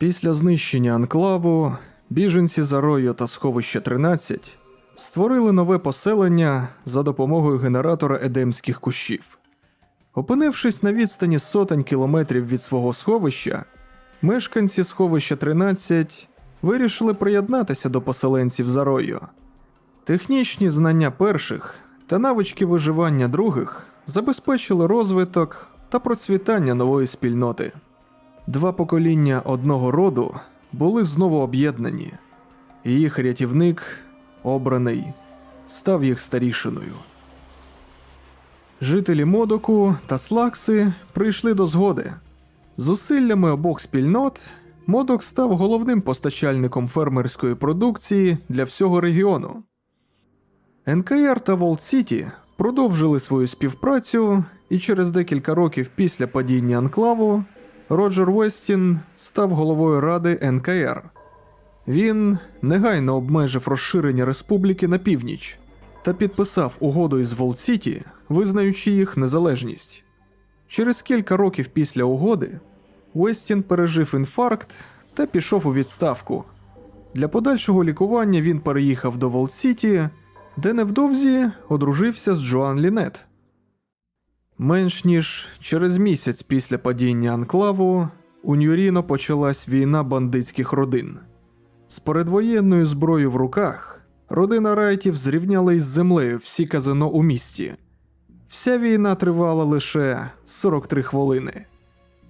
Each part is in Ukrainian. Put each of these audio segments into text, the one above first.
Після знищення анклаву біженці з Арою та сховища 13 створили нове поселення за допомогою генератора едемських кущів. Опинившись на відстані сотень кілометрів від свого сховища, мешканці сховища 13 вирішили приєднатися до поселенців Зарою. Технічні знання перших та навички виживання других забезпечили розвиток та процвітання нової спільноти. Два покоління одного роду були знову об'єднані, і їх рятівник, обраний, став їх старішиною. Жителі Модоку та Слакси прийшли до згоди. Зусиллями обох спільнот Модок став головним постачальником фермерської продукції для всього регіону. НКР та Волт Сіті продовжили свою співпрацю, і через декілька років після падіння анклаву Роджер Вестін став головою ради НКР. Він негайно обмежив розширення республіки на північ та підписав угоду із Волт Сіті, визнаючи їх незалежність. Через кілька років після угоди Вестін пережив інфаркт та пішов у відставку. Для подальшого лікування він переїхав до Волт Сіті, де невдовзі одружився з Джоан Лінет. Менш ніж через місяць після падіння анклаву у Ньюріно почалась війна бандитських родин. З передвоєнною зброєю в руках родина Райтів зрівняла із землею всі казино у місті. Вся війна тривала лише 43 хвилини.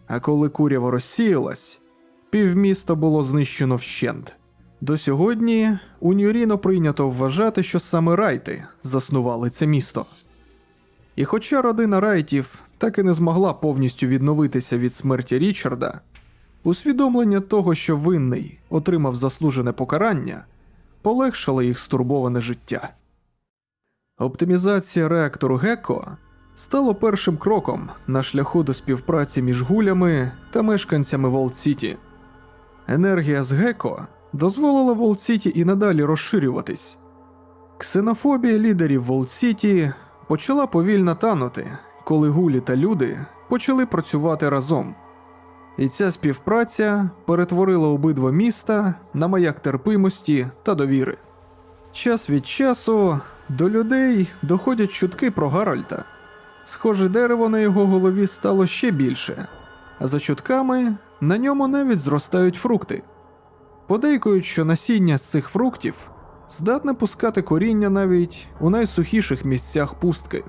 А коли курява розсіялась, півміста було знищено вщент. До сьогодні у Ньюріно прийнято вважати, що саме Райти заснували це місто. І хоча родина Райтів так і не змогла повністю відновитися від смерті Річарда, усвідомлення того, що винний отримав заслужене покарання, полегшило їх стурбоване життя. Оптимізація реактору Гекко стало першим кроком на шляху до співпраці між гулями та мешканцями Волт Сіті. Енергія з Гекко дозволила Волт Сіті і надалі розширюватись. Ксенофобія лідерів Волт Сіті почала повільно танути, коли гулі та люди почали працювати разом. І ця співпраця перетворила обидва міста на маяк терпимості та довіри. Час від часу до людей доходять чутки про Гарольта. Схоже, дерево на його голові стало ще більше, а за чутками на ньому навіть зростають фрукти. Подейкують, що насіння з цих фруктів здатне пускати коріння навіть у найсухіших місцях пустки.